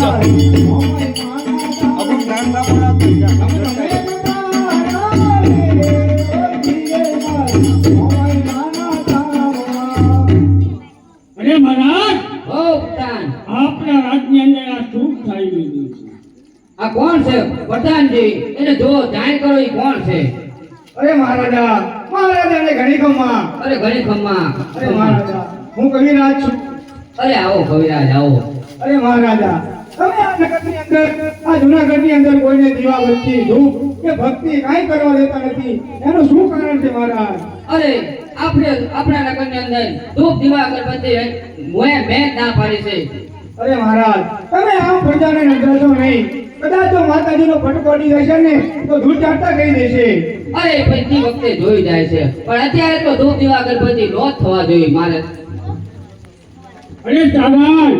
આ શું છે. આ કોણ છે? પ્રધાનજી. એને જો જાણ કરો એ કોણ છે? અરે મહારાજા મહારાજા ને ઘણી ખમ્મા અરે ઘણી ખમ્મા અરે મહારાજા હું કવિરાજ છું. અરે આવો કવિરાજ આવો. અરે મહારાજા તમે આ નગરની અંદર આ જૂનાગઢની અંદર કોઈને દીવા ભક્તિ ધૂપ કે ભક્તિ કાંઈ કરવા દેતા નથી. એનું શું કારણ છે મહારાજ? અરે આપણે આપણા નગરની અંદર ધૂપ દીવા અગરબત્તી મોએ મેં ના પાડી છે. અરે મહારાજ તમે આમ પ્રજાને નહીં. કદાચ જો માતાજીનો ફટકો પડી જશે ને તો ધૂળ ચાટતા કહી દેશે. અરે ભાઈ વખતે જોઈ જાય છે. પણ અત્યારે તો ધૂપ દીવા અગરબત્તી નો થવા જોઈએ મારે. અરે ચારણ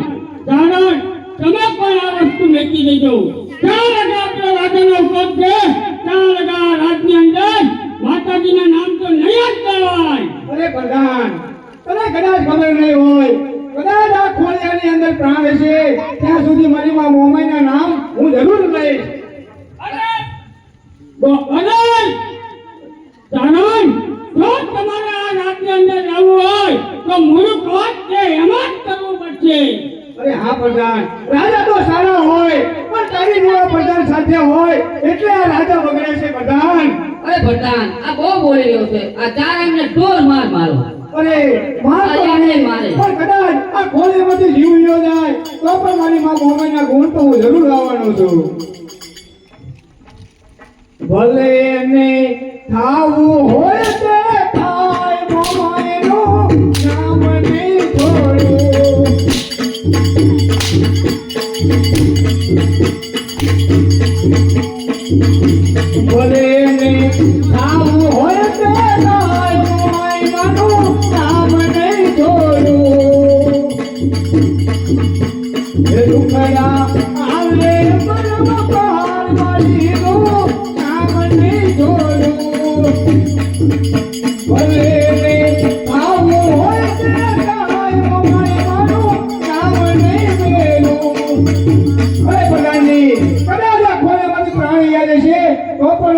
તમે પણ આ વસ્તુ મેકી દેજો ત્યાં લગા આપણે રાજાનો કોપ છે. ત્યાં લગા રાજની અંદર માતાજીના નામ તો નહીં જ કહેવાય. અરે પ્રધાન તને કદાચ ખબર નહીં હોય કદાચ આ ખોળિયાની અંદર પ્રાણ હશે. ત્યાં સુધી મારી માં મોમાઈના નામ હું જરૂર લઈશ. અરે અરે જો તમારે આ રાજની અંદર રહેવું હોય તો મુરુક વાત છે એમાં જ કરવું પડશે અરે હા પ્રધાન. રાજા તો સારા હોય પણ તારી જેવા પ્રધાન સાથે હોય એટલે આ રાજા બગડે છે પ્રધાન. અરે પ્રધાન આ બહુ બોલી રહ્યો છે. આ ચાર એમને ઢોર માર મારો. અરે માર તો આને મારે. પણ કદાચ આ ખોળિયામાંથી જીવ લ્યો જાય તો પણ મારી માં મોમાઈના ગુણ તો હું જરૂર લાવવાનો છું. ભલે એને થાવું હોય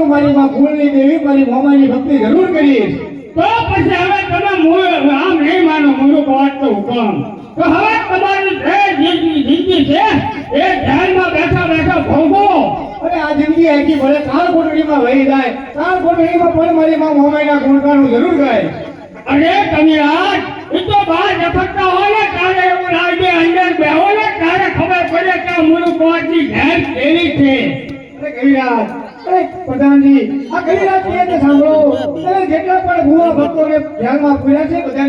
હું મારી માં ફૂલની દેવી મારી મોમાઈની ભક્તિ જરૂર કરીશ તો પછી હવે તમે મૂળ આમ નહીં માનો મૂળ વાત તો હુકમ તો હવે તમારી જે જિંદગી છે એ ધ્યાનમાં બેઠા બેઠા ભોગવો. અરે આ જિંદગી આખી ભલે કાળ કોટડીમાં વહી જાય કાળ કોટડીમાં પણ મારી માં મોમાઈના ગુણગાન જરૂર ગાય. અરે તમે આજ એ તો બહાર રખડતા હોય ને તારે એવું લાગે અંદર બેહો ને તારે ખબર પડે કે મૂળ વાતની ઘેર કેવી છે. અરે કવિરાજ અરે પ્રધાનજી આ ગરીરાજ સાંભળો. જેટલા પણ ભૂવા ભક્તોને ધ્યાનમાં પૂર્યા છે બધાને